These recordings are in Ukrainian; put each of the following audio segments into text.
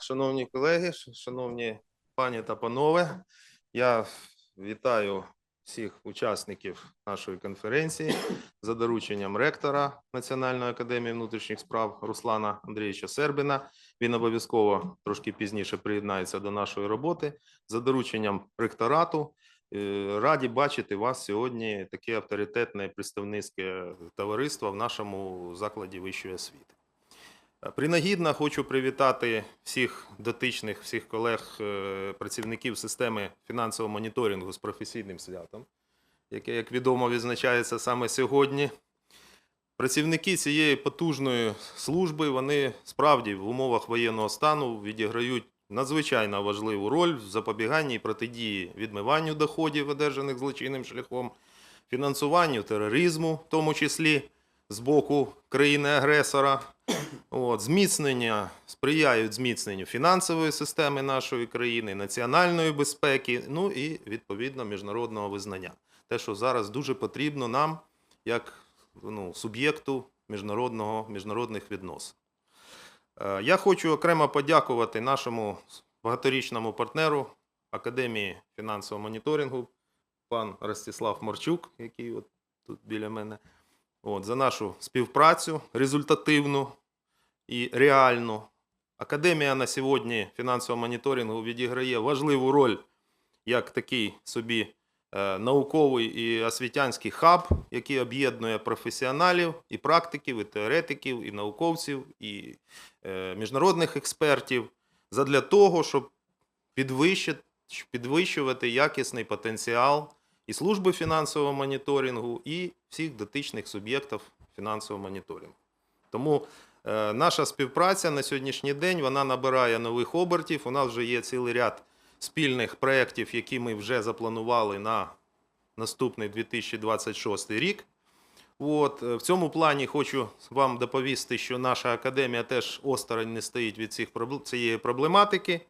шановні колеги, шановні пані та панове. Я вітаю всіх учасників нашої конференції за дорученням ректора Національної академії внутрішніх справ Руслана Андрійовича Сербіна. Він обов'язково трошки пізніше приєднається до нашої роботи. За дорученням ректорату Е, раді бачити вас сьогодні таке авторитетне представницьке товариство в нашому закладі вищої освіти. Принагідно хочу привітати всіх дотичних, всіх колег, е, працівників системи фінансового моніторингу з професійним святом, яке, як відомо, відзначається саме сьогодні. Працівники цієї потужної служби вони справді в умовах воєнного стану відіграють надзвичайно важливу роль в запобіганні і протидії відмиванню доходів, одержаних злочинним шляхом, фінансуванню тероризму, в тому числі з боку країни-агресора. От, зміцнення сприяють зміцненню фінансової системи нашої країни, національної безпеки, ну і відповідно міжнародного визнання. Те, що зараз дуже потрібно нам, як ну, суб'єкту міжнародного, міжнародних відносин. Е, Я хочу окремо подякувати нашому багаторічному партнеру Академії фінансового моніторингу, пан Ростислав Марчук, який от тут біля мене, от, за нашу співпрацю результативну і реальну. Академія на сьогодні фінансового моніторингу відіграє важливу роль як такий собі е, науковий і освітянський хаб, який об'єднує професіоналів і практиків, і теоретиків, і науковців, і е, міжнародних експертів задля того, щоб підвищувати якісний потенціал і служби фінансового моніторингу, і всіх дотичних суб'єктів фінансового моніторингу. Тому наша співпраця на сьогоднішній день вона набирає нових обертів. У нас вже є цілий ряд спільних проєктів, які ми вже запланували на наступний 2026 рік. От, е, в цьому плані хочу вам доповісти, що наша академія теж осторонь не стоїть від цих, цієї проблематики.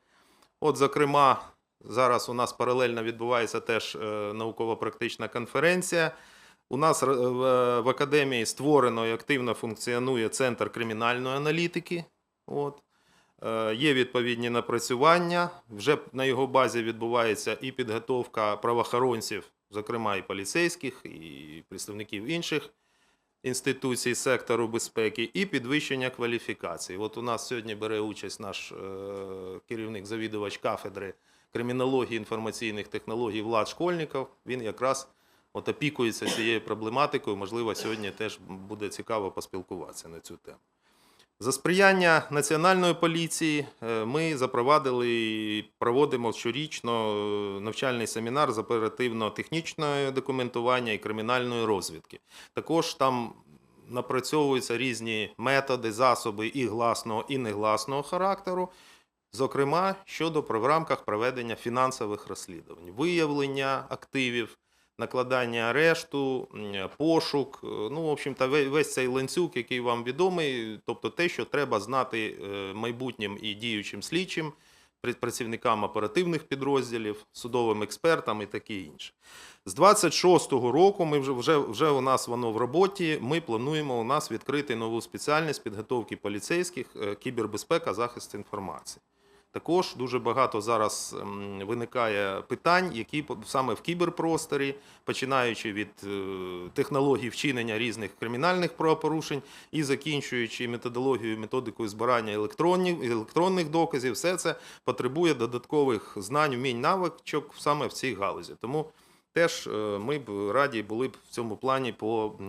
От, зокрема, зараз у нас паралельно відбувається теж е, науково-практична конференція. У нас е, в, в академії створено і активно функціонує центр кримінальної аналітики. От. Е, Є відповідні напрацювання. Вже на його базі відбувається і підготовка правоохоронців, зокрема і поліцейських, і представників інших інституцій сектору безпеки, і підвищення кваліфікації. От у нас сьогодні бере участь наш е, керівник завідувач кафедри кримінології інформаційних технологій Влад Школьников. Він якраз от опікується цією проблематикою. Можливо, сьогодні теж буде цікаво поспілкуватися на цю тему. За сприяння Національної поліції е, ми запровадили і проводимо щорічно е, навчальний семінар з оперативно-технічного документування і кримінальної розвідки. Також там напрацьовуються різні методи, засоби і гласного, і негласного характеру, зокрема щодо в рамках проведення фінансових розслідувань, виявлення активів, накладання арешту, пошук. е, Ну, в общем-то, ве- весь цей ланцюг, який вам відомий, тобто те, що треба знати е, майбутнім і діючим слідчим, працівникам оперативних підрозділів, судовим експертам і таке інше. З 26-го року ми вже, вже, вже у нас воно в роботі. Ми плануємо у нас відкрити нову спеціальність підготовки поліцейських е, кібербезпека, захист інформації. Також дуже багато зараз ем, виникає питань, які саме в кіберпросторі, починаючи від е, технологій вчинення різних кримінальних правопорушень і закінчуючи методологією, методикою збирання електронних, доказів, все це потребує додаткових знань, вмінь, навичок саме в цій галузі. Тому теж е, ми б раді були б в цьому плані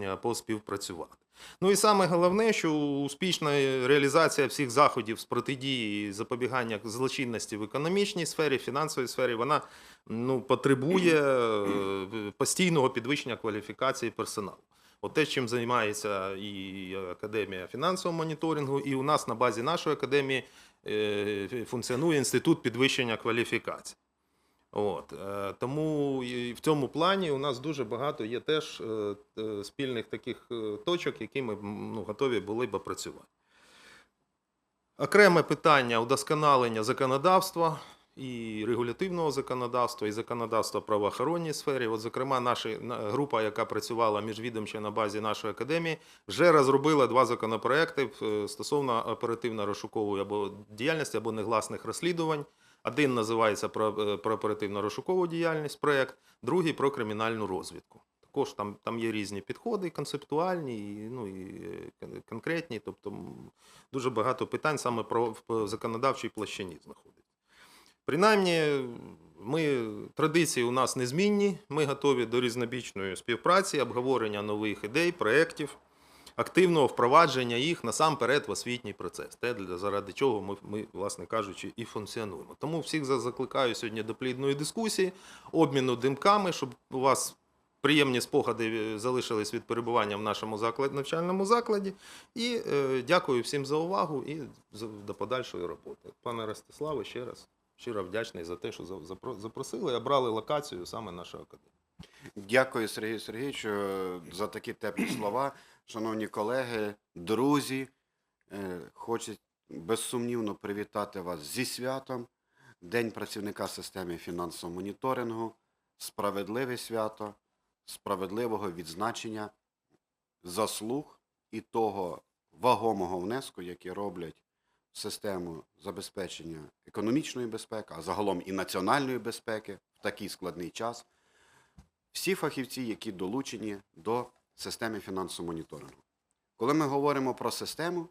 е, поспівпрацювати. Ну і саме головне, що успішна реалізація всіх заходів з протидії і запобігання злочинності в економічній сфері, фінансовій сфері, вона ну, потребує е, постійного підвищення кваліфікації персоналу. От те, чим займається і Академія фінансового моніторингу, і у нас на базі нашої академії е, функціонує інститут підвищення кваліфікації. От, е, тому і в цьому плані у нас дуже багато є теж е, е, спільних таких точок, які ми ну, готові були б опрацювати. Окреме питання удосконалення законодавства і регулятивного законодавства, і законодавства в правоохоронній сфері. От, зокрема, наша група, яка працювала міжвідомче на базі нашої академії, вже розробила два законопроекти стосовно оперативно-розшукової або діяльності або негласних розслідувань. Один називається про, е, про оперативно-розшукову діяльність, проект, другий про кримінальну розвідку. Також там, там є різні підходи, концептуальні, і, ну, і е, конкретні. Тобто дуже багато питань саме про в законодавчій площині знаходиться. Принаймні, ми, традиції у нас незмінні. Ми готові до різнобічної співпраці, обговорення нових ідей, проєктів, активного впровадження їх насамперед в освітній процес. Те, заради чого ми, ми, власне кажучи, і функціонуємо. Тому всіх за- закликаю сьогодні до плідної дискусії, обміну димками, щоб у вас приємні спогади е, залишились від перебування в нашому заклад, навчальному закладі. І е, дякую всім за увагу і до подальшої роботи. Пане Ростиславе, ще раз щиро вдячний за те, що за- запро- запросили і обрали локацію саме нашої академії. Дякую, Сергію Сергійовичу, за такі теплі слова. Шановні колеги, друзі, е, хочу безсумнівно привітати вас зі святом. День працівника системи фінансового моніторингу, справедливе свято, справедливого відзначення заслуг і того вагомого внеску, який роблять в систему забезпечення економічної безпеки, а загалом і національної безпеки в такий складний час всі фахівці, які долучені до системи фінансового моніторингу. Коли ми говоримо про систему,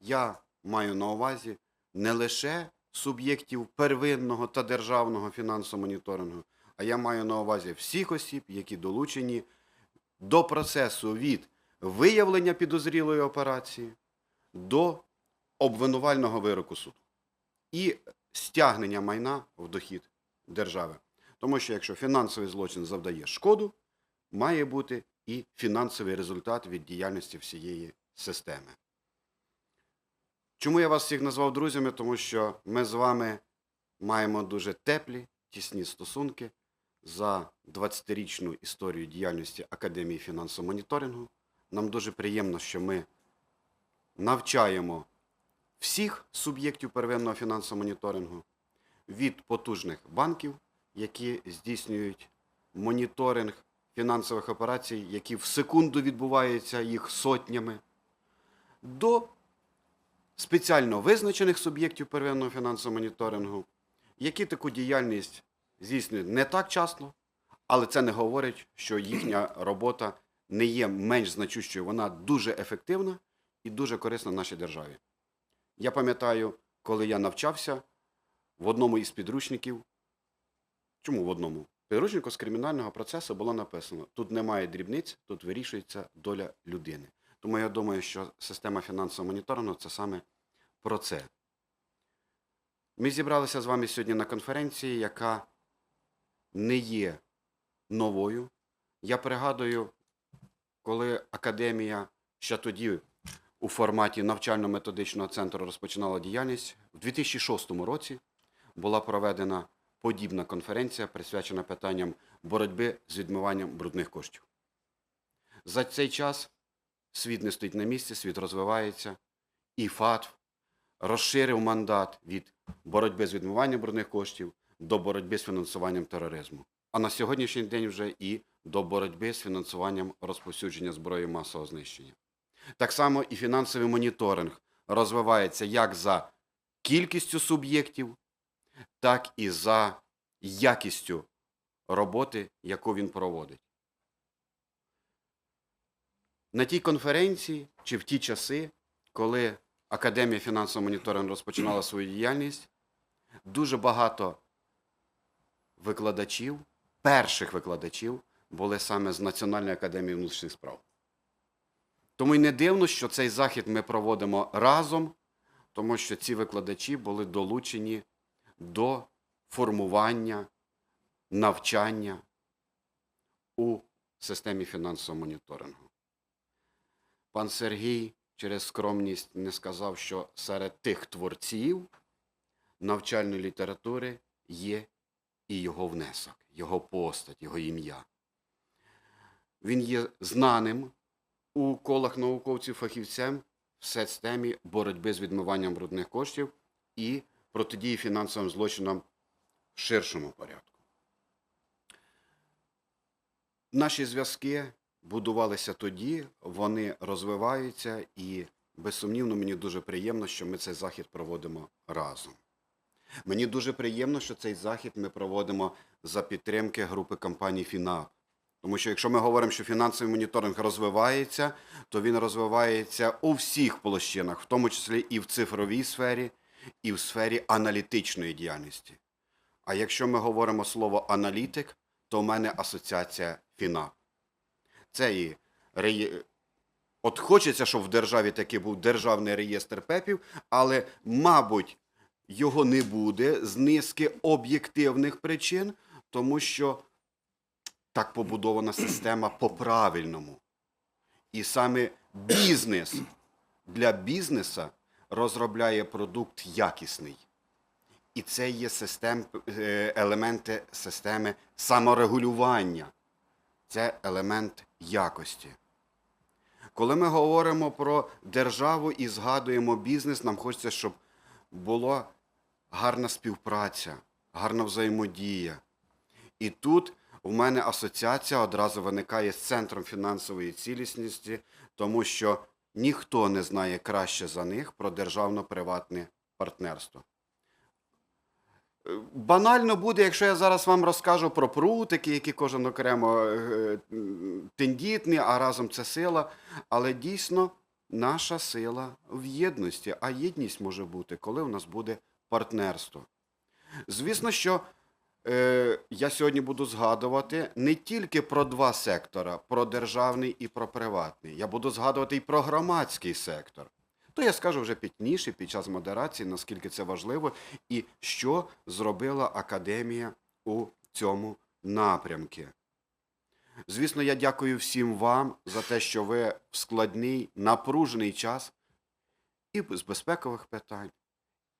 я маю на увазі не лише суб'єктів первинного та державного фінансового моніторингу, а я маю на увазі всіх осіб, які долучені до процесу від виявлення підозрілої операції до обвинувального вироку суду і стягнення майна в дохід держави. Тому що якщо фінансовий злочин завдає шкоду, має бути і фінансовий результат від діяльності всієї системи. Чому я вас всіх назвав друзями? Тому що ми з вами маємо дуже теплі, тісні стосунки за 20-річну історію діяльності Академії фінансового моніторингу. Нам дуже приємно, що ми навчаємо всіх суб'єктів первинного фінансового моніторингу від потужних банків, які здійснюють моніторинг фінансових операцій, які в секунду відбуваються їх сотнями, до спеціально визначених суб'єктів первинного фінансового моніторингу, які таку діяльність здійснюють не так часто, але це не говорить, що їхня робота не є менш значущою, вона дуже ефективна і дуже корисна нашій державі. Я пам'ятаю, коли я навчався в одному із підручників, чому в одному? Підручнику з кримінального процесу було написано: тут немає дрібниць, тут вирішується доля людини. Тому я думаю, що система фінансового моніторингу це саме про це. Ми зібралися з вами сьогодні на конференції, яка не є новою. Я пригадую, коли академія ще тоді у форматі навчально-методичного центру розпочинала діяльність, в 2006 році була проведена подібна конференція, присвячена питанням боротьби з відмиванням брудних коштів. За цей час світ не стоїть на місці, світ розвивається, і ФАТФ розширив мандат від боротьби з відмиванням брудних коштів до боротьби з фінансуванням тероризму. А на сьогоднішній день вже і до боротьби з фінансуванням розповсюдження зброї масового знищення. Так само і фінансовий моніторинг розвивається як за кількістю суб'єктів, так і за якістю роботи, яку він проводить. На тій конференції чи в ті часи, коли Академія фінансового моніторингу розпочинала свою діяльність, дуже багато викладачів, перших викладачів, були саме з Національної академії внутрішніх справ. Тому й не дивно, що цей захід ми проводимо разом, тому що ці викладачі були долучені до формування, навчання у системі фінансового моніторингу. Пан Сергій через скромність не сказав, що серед тих творців навчальної літератури є і його внесок, його постать, його ім'я. Він є знаним у колах науковців фахівцем в системі боротьби з відмиванням брудних коштів і протидії фінансовим злочинам в ширшому порядку. Наші зв'язки будувалися тоді, вони розвиваються, і безсумнівно мені дуже приємно, що ми цей захід проводимо разом. Мені дуже приємно, що цей захід ми проводимо за підтримки групи компаній ФІНАП. Тому що якщо ми говоримо, що фінансовий моніторинг розвивається, то він розвивається у всіх площинах, в тому числі і в цифровій сфері, і в сфері аналітичної діяльності. А якщо ми говоримо слово аналітик, то в мене асоціація ФІНАП. Це і реє... От хочеться, щоб в державі таки був державний реєстр ПЕПів, але, мабуть, його не буде з низки об'єктивних причин, тому що так побудована система по-правильному. І саме бізнес для бізнеса розробляє продукт якісний. І це є систем, е, елементи системи саморегулювання. Це елемент якості. Коли ми говоримо про державу і згадуємо бізнес, нам хочеться, щоб була гарна співпраця, гарна взаємодія. І тут у мене асоціація одразу виникає з центром фінансової цілісності, тому що ніхто не знає краще за них про державно-приватне партнерство. Банально буде, якщо я зараз вам розкажу про прутики, які кожен окремо е, тендітний, а разом це сила. Але дійсно наша сила в єдності. А єдність може бути, коли у нас буде партнерство. Звісно, що е, я сьогодні буду згадувати не тільки про два сектора: про державний і про приватний. Я буду згадувати і про громадський сектор. То я скажу вже пізніше, під час модерації, наскільки це важливо, і що зробила академія у цьому напрямку. Звісно, я дякую всім вам за те, що ви в складний, напружений час і з безпекових питань,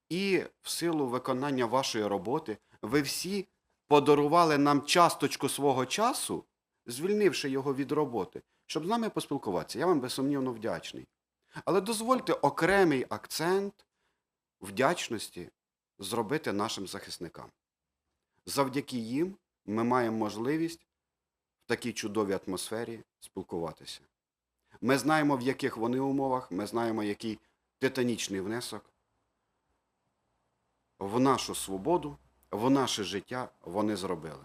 і в силу виконання вашої роботи ви всі подарували нам часточку свого часу, звільнивши його від роботи, щоб з нами поспілкуватися. Я вам безсумнівно вдячний. Але дозвольте окремий акцент вдячності зробити нашим захисникам. Завдяки їм ми маємо можливість в такій чудовій атмосфері спілкуватися. Ми знаємо, в яких вони умовах, ми знаємо, який титанічний внесок в нашу свободу, в наше життя вони зробили.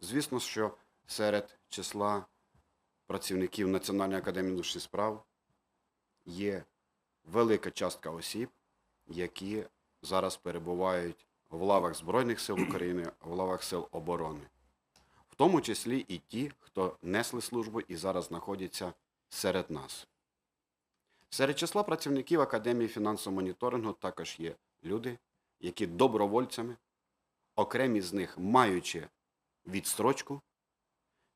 Звісно, що серед числа працівників Національної академії внутрішніх справ є велика частка осіб, які зараз перебувають в лавах Збройних сил України, в лавах сил оборони, в тому числі і ті, хто несли службу і зараз знаходяться серед нас. Серед числа працівників Академії фінансового моніторингу також є люди, які добровольцями, окремі з них маючи відстрочку,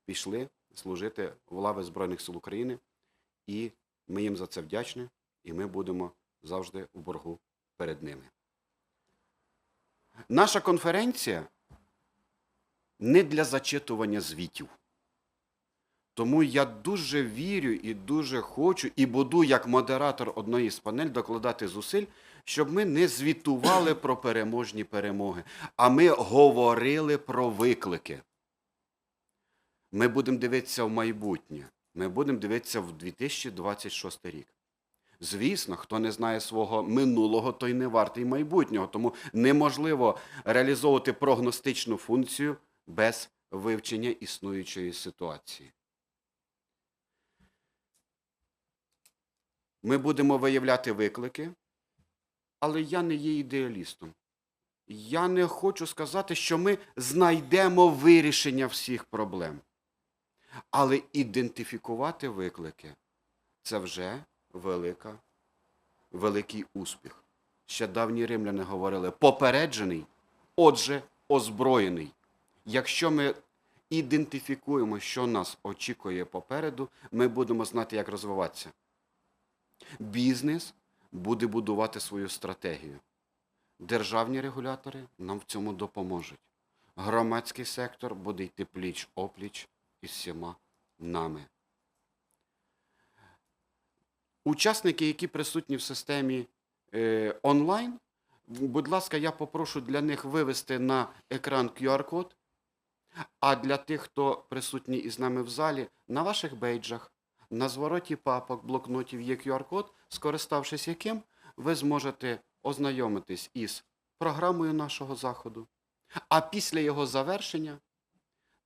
пішли служити в лави Збройних сил України, і ми їм за це вдячні, і ми будемо завжди у боргу перед ними. Наша конференція не для зачитування звітів. Тому я дуже вірю і дуже хочу, і буду як модератор одної з панель докладати зусиль, щоб ми не звітували про переможні перемоги, а ми говорили про виклики. Ми будемо дивитися в майбутнє. Ми будемо дивитися в 2026 рік. Звісно, хто не знає свого минулого, той не вартий майбутнього. Тому неможливо реалізовувати прогностичну функцію без вивчення існуючої ситуації. Ми будемо виявляти виклики, але я не є ідеалістом. Я не хочу сказати, що ми знайдемо вирішення всіх проблем. Але ідентифікувати виклики це вже велика, великий успіх. Ще давні римляни говорили попереджений, отже, озброєний. Якщо ми ідентифікуємо, що нас очікує попереду, ми будемо знати, як розвиватися. Бізнес буде будувати свою стратегію. Державні регулятори нам в цьому допоможуть. Громадський сектор буде йти пліч-опліч із всіма нами. Учасники, які присутні в системі е, онлайн, Будь ласка, я попрошу для них вивести на екран QR-код. А для тих, хто присутній із нами в залі, на ваших бейджах, на звороті папок, блокнотів є QR-код, скориставшись яким ви зможете ознайомитись із програмою нашого заходу. А після його завершення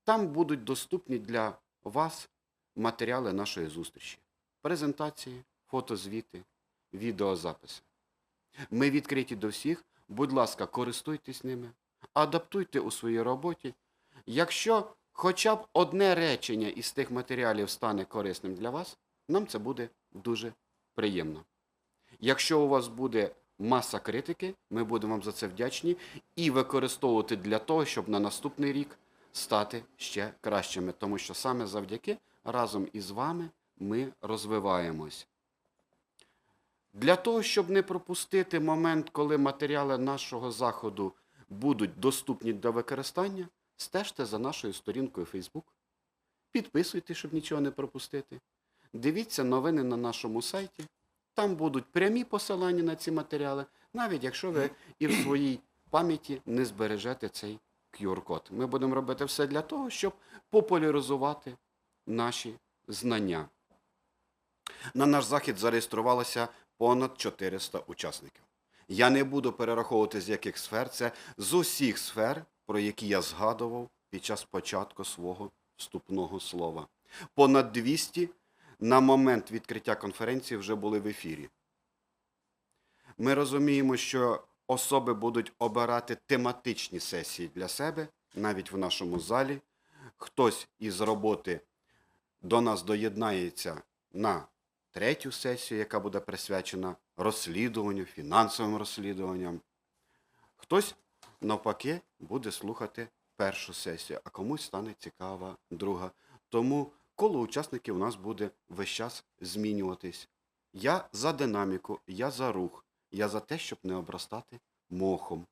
там будуть доступні для вас матеріали нашої зустрічі: презентації, фотозвіти, відеозаписи. Ми відкриті до всіх. Будь ласка, користуйтесь ними, адаптуйте у своїй роботі. Якщо хоча б одне речення із тих матеріалів стане корисним для вас, нам це буде дуже приємно. Якщо у вас буде маса критики, ми будемо вам за це вдячні і використовувати для того, щоб на наступний рік стати ще кращими, тому що саме завдяки разом із вами ми розвиваємось. Для того, щоб не пропустити момент, коли матеріали нашого заходу будуть доступні до використання, стежте за нашою сторінкою Facebook. Підписуйтесь, щоб нічого не пропустити. Дивіться новини на нашому сайті. Там будуть прямі посилання на ці матеріали, навіть якщо ви і в своїй пам'яті не збережете цей QR-код. Ми будемо робити все для того, щоб популяризувати наші знання. На наш захід зареєструвалося понад 400 учасників. Я не буду перераховувати з яких сфер це з усіх сфер, про які я згадував під час початку свого вступного слова. Понад 200 на момент відкриття конференції вже були в ефірі. Ми розуміємо, що особи будуть обирати тематичні сесії для себе, навіть в нашому залі. Хтось із роботи до нас доєднається на третю сесію, яка буде присвячена розслідуванню, фінансовим розслідуванням. Хтось, навпаки, буде слухати першу сесію, а комусь стане цікава друга. Тому коло учасників у нас буде весь час змінюватись. Я за динаміку, я за рух, я за те, щоб не обростати мохом.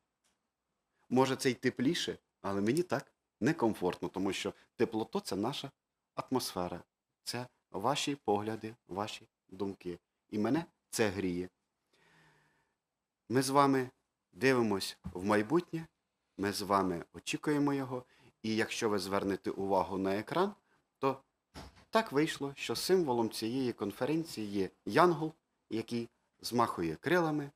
Може, це й тепліше, але мені так некомфортно, тому що теплото це наша атмосфера, це ваші погляди, ваші думки. І мене це гріє. Ми з вами дивимось в майбутнє, ми з вами очікуємо його. І якщо ви звернете увагу на екран, так вийшло, що символом цієї конференції є Янгол, який змахує крилами.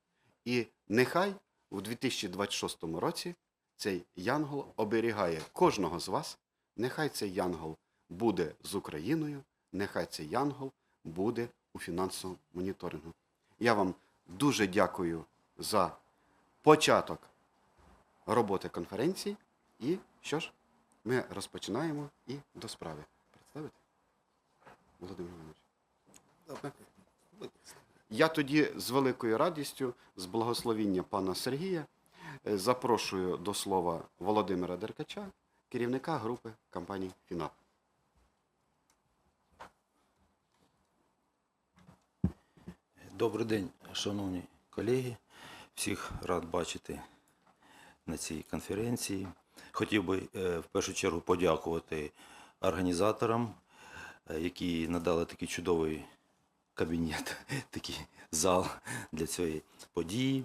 І нехай у 2026 році цей Янгол оберігає кожного з вас. Нехай цей Янгол буде з Україною, нехай цей Янгол буде у фінансовому моніторингу. Я вам дуже дякую за початок роботи конференції. І що ж, ми розпочинаємо і до справи. Володимир Іванович. Я тоді з великою радістю, з благословіння пана Сергія, е, запрошую до слова Володимира Деркача, керівника групи компаній ФІНАП. Добрий день, шановні колеги. Всіх рад бачити на цій конференції. Хотів би е, в першу чергу подякувати організаторам, які надали такий чудовий кабінет, такий зал для цієї події.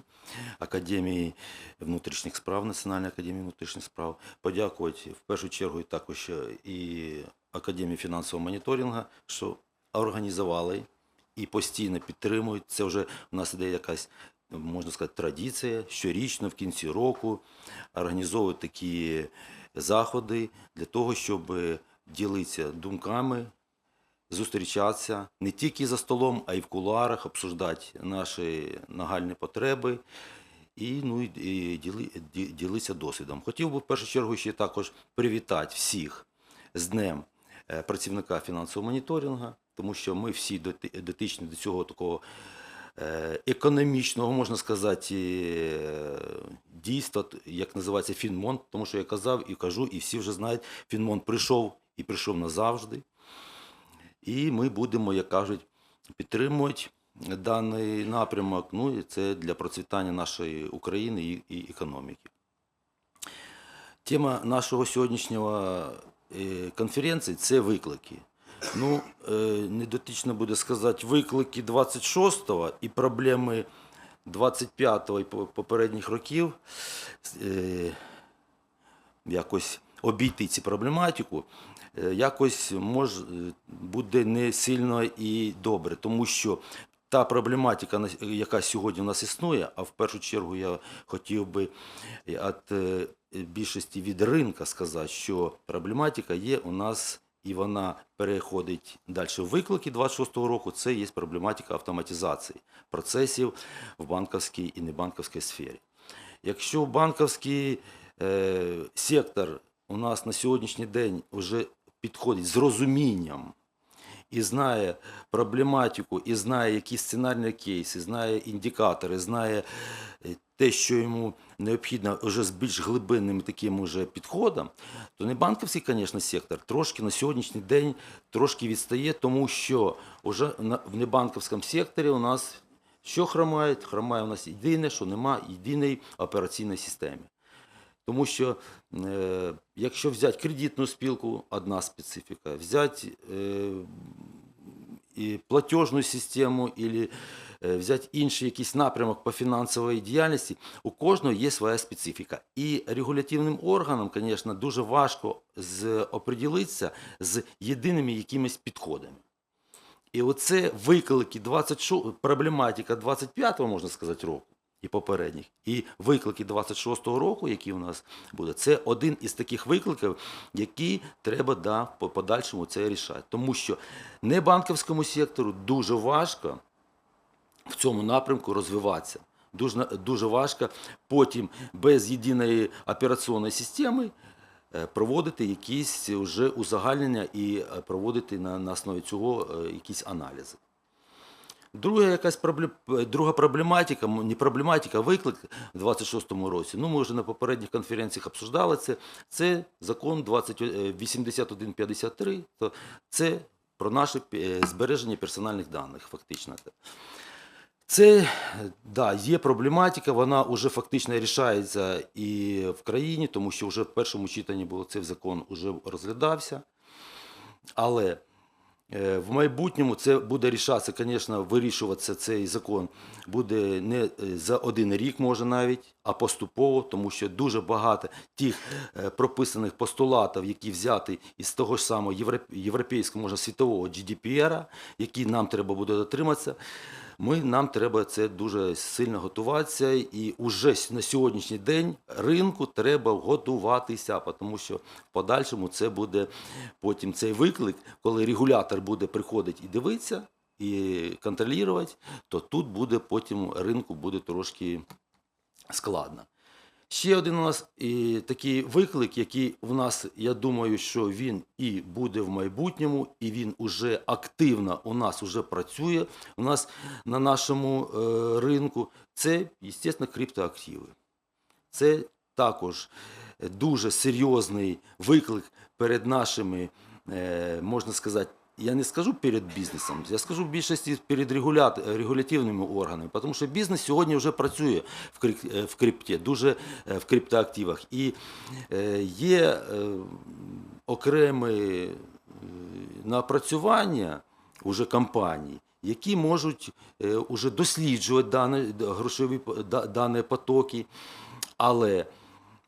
Академії внутрішніх справ, Національної академії внутрішніх справ. Подякувати в першу чергу також е, і Академії фінансового моніторингу, що організували і постійно підтримують. Це вже у нас іде якась, можна сказати, традиція. Щорічно в кінці року організовують такі заходи для того, щоб ділитися думками, зустрічатися не тільки за столом, а й в кулуарах, обсуждати наші нагальні потреби. І, ну, і- діли, ділитися досвідом. Хотів би в першу чергу ще також привітати всіх з Днем е, працівника фінансового моніторингу, тому що ми всі доти- дотичні до цього такого е, економічного, можна сказати, е, дійства, як називається Фінмон, тому що я казав і кажу, і всі вже знають, Фінмон прийшов і прийшов назавжди. І ми будемо, як кажуть, підтримувати даний напрямок. Ну і це для процвітання нашої України і, економіки. Тема нашого сьогоднішнього е, конференції це виклики. Ну, е, недотично буде сказати виклики 26-го і проблеми 25-го і попередніх років е, якось обійти цю проблематику, якось мож, е, буде не сильно і добре, тому що та проблематика, яка сьогодні у нас існує, а в першу чергу я хотів би від е, більшості від ринка сказати, що проблематика є у нас і вона переходить далі виклики 26-го року. Це є проблематика автоматизації процесів в банківській і небанківській сфері. Якщо банківський е, сектор у нас на сьогоднішній день вже підходить з розумінням і знає проблематику, і знає які сценарні кейси, знає індикатори, знає е, те, що йому необхідно вже з більш глибинним таким уже підходом, то не банківський, звісно, сектор трошки на сьогоднішній день трошки відстає, тому що вже в небанківському секторі у нас що хромає? Хромає у нас єдине, що нема єдиної операційної системи. Тому що е, якщо взяти кредитну спілку, одна специфіка, взяти е, і платежну систему, або е, взяти інший якийсь напрямок по фінансовій діяльності, у кожного є своя специфіка. І регулятивним органам, звісно, дуже важко з, оприділитися з єдиними якимись підходами. І оце виклики 26, проблематика 25-го, можна сказати, року і попередніх, і виклики 26-го року, які у нас буде, це один із таких викликів, які треба да, по подальшому це рішати. Тому що небанківському сектору дуже важко в цьому напрямку розвиватися. Дуже, дуже важко потім без єдиної операційної системи е, проводити якісь вже узагальнення і е, проводити на, на основі цього е, якісь аналізи. Друга якась проблем, друга проблематика, не проблематика, а виклик у 26-му році. Ну, ми вже на попередніх конференціях обсуждали це. Це закон 20, е, 8153, то це про наше е, збереження персональних даних, фактично. Це е, да, є проблематика, вона вже фактично рішається і в країні, тому що вже в першому читанні було цей закон вже розглядався. Але е, в майбутньому це буде рішатися, звісно, вирішуватися цей закон буде не е, за один рік, може навіть, а поступово, тому що дуже багато тих е, прописаних постулатів, які взяті із того ж самого європ- європейського, можна світового GDPR, які нам треба буде дотриматися. Ми, нам треба це дуже сильно готуватися, і уже на сьогоднішній день ринку треба готуватися, тому що в подальшому це буде потім цей виклик, коли регулятор буде приходити і дивитися, і контролювати, то тут буде потім ринку буде трошки складно. Ще один у нас і, такий виклик, який в нас, я думаю, що він і буде в майбутньому, і він уже активно у нас уже працює. У нас на нашому е, ринку це, звісно, криптоактиви. Це також дуже серйозний виклик перед нашими, е, можна сказати, я не скажу перед бізнесом, я скажу в більшості перед регуля- регулятивними органами, тому що бізнес сьогодні вже працює в, е, крипті, дуже е, в криптоактивах. І е, є е, окремі е, напрацювання уже компаній, які можуть е, уже досліджувати дані грошові дані потоки, але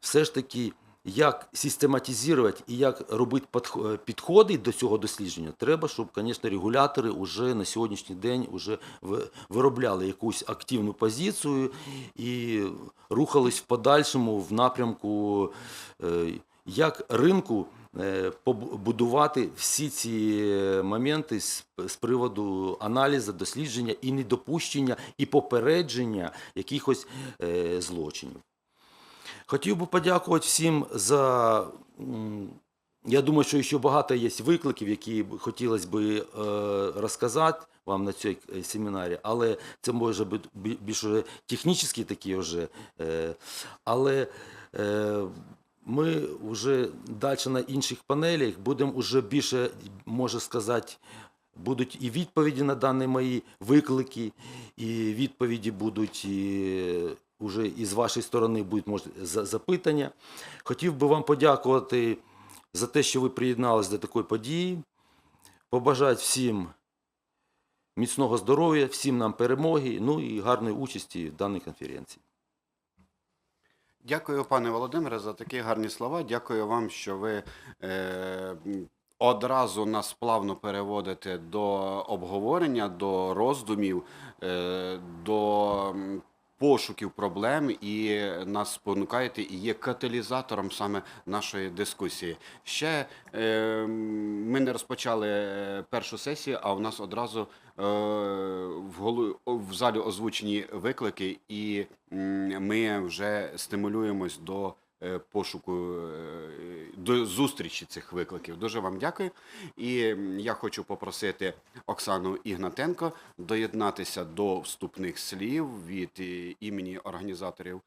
все ж таки, як систематизувати і як робити е, підходи до цього дослідження, треба, щоб, звісно, регулятори вже на сьогоднішній день вже виробляли якусь активну позицію і рухались в подальшому в напрямку, е, як ринку е, побудувати всі ці е, моменти з, приводу аналізу, дослідження і недопущення, і попередження якихось злочинів. Хотів би подякувати всім за. Я думаю, що ще багато є викликів, які хотілося б е, розказати вам на цій е, семінарі, але це може бути більш технічні такі вже. Е, але ми вже далі на інших панелях будемо вже більше, можна сказати, будуть і відповіді на дані мої виклики, і відповіді будуть уже і з вашої сторони будуть може, за- запитання. Хотів би вам подякувати за те, що ви приєдналися до такої події. Побажати всім міцного здоров'я, всім нам перемоги, ну і гарної участі в даній конференції. Дякую, пане Володимире, за такі гарні слова. Дякую вам, що ви е, одразу нас плавно переводите до обговорення, до роздумів, е, до пошуків проблем і нас спонукаєте і є каталізатором саме нашої дискусії. Ще е, ми не розпочали е, першу сесію, а у нас одразу е, в, голу, в залі озвучені виклики, і ми вже стимулюємось до е, пошуку, е, до зустрічі цих викликів. Дуже вам дякую. І я хочу попросити Оксану Ігнатенко доєднатися до вступних слів від е, імені організаторів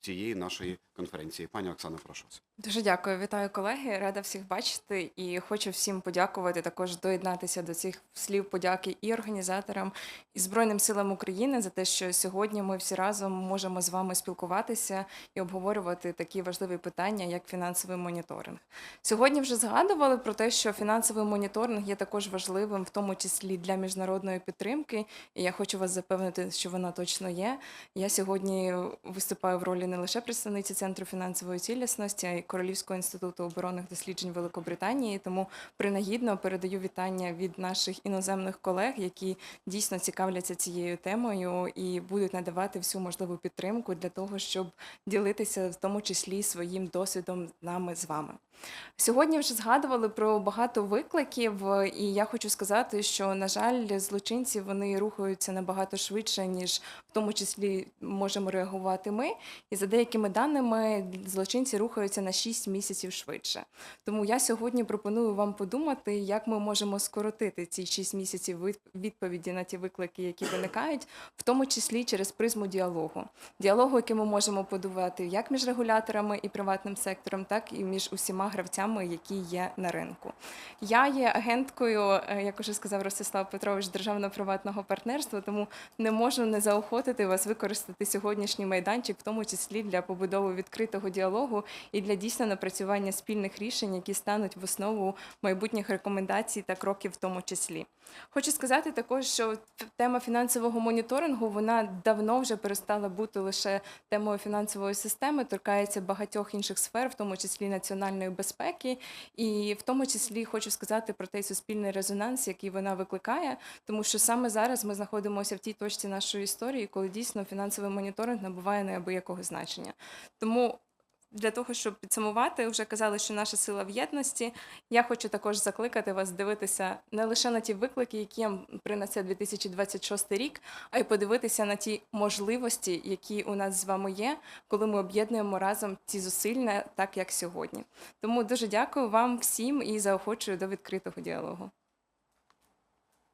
цієї нашої конференції. Пані Оксана, прошу вас. Дуже дякую, вітаю колеги. Рада всіх бачити і хочу всім подякувати, також доєднатися до цих слів подяки і організаторам, і Збройним силам України за те, що сьогодні ми всі разом можемо з вами спілкуватися і обговорювати такі важливі питання, як фінансовий моніторинг. Сьогодні вже згадували про те, що фінансовий моніторинг є також важливим, в тому числі для міжнародної підтримки. І я хочу вас запевнити, що вона точно є. Я сьогодні виступаю в ролі не лише представниці Центру фінансової цілісності, Королівського інституту оборонних досліджень Великобританії. Тому принагідно передаю вітання від наших іноземних колег, які дійсно цікавляться цією темою і будуть надавати всю можливу підтримку для того, щоб ділитися в тому числі своїм досвідом нами з вами. Сьогодні вже згадували про багато викликів, і я хочу сказати, що на жаль, злочинці вони рухаються набагато швидше, ніж в тому числі можемо реагувати ми. І за деякими даними, злочинці рухаються на 6 місяців швидше. Тому я сьогодні пропоную вам подумати, як ми можемо скоротити ці 6 місяців відповіді на ті виклики, які виникають, в тому числі через призму діалогу. Діалогу, який ми можемо подувати як між регуляторами і приватним сектором, так і між усіма гравцями, які є на ринку. Я є агенткою, е, як уже сказав Ростислав Петрович, державно-приватного партнерства, тому не можу не заохотити вас використати сьогоднішній майданчик, в тому числі для побудови відкритого діалогу і для дійсно напрацювання спільних рішень, які стануть в основу майбутніх рекомендацій та кроків в тому числі. Хочу сказати також, що тема фінансового моніторингу вона давно вже перестала бути лише темою фінансової системи, торкається багатьох інших сфер, в тому числі національної безпеки, і в тому числі хочу сказати про той суспільний резонанс, який вона викликає, тому що саме зараз ми знаходимося в тій точці нашої історії, коли дійсно фінансовий моніторинг набуває неабиякого значення. Тому для того, щоб підсумувати, вже казали, що наша сила в єдності. Я хочу також закликати вас дивитися не лише на ті виклики, які нам принесе 2026 рік, а й подивитися на ті можливості, які у нас з вами є, коли ми об'єднуємо разом ці зусилля, так як сьогодні. Тому дуже дякую вам всім і заохочую до відкритого діалогу.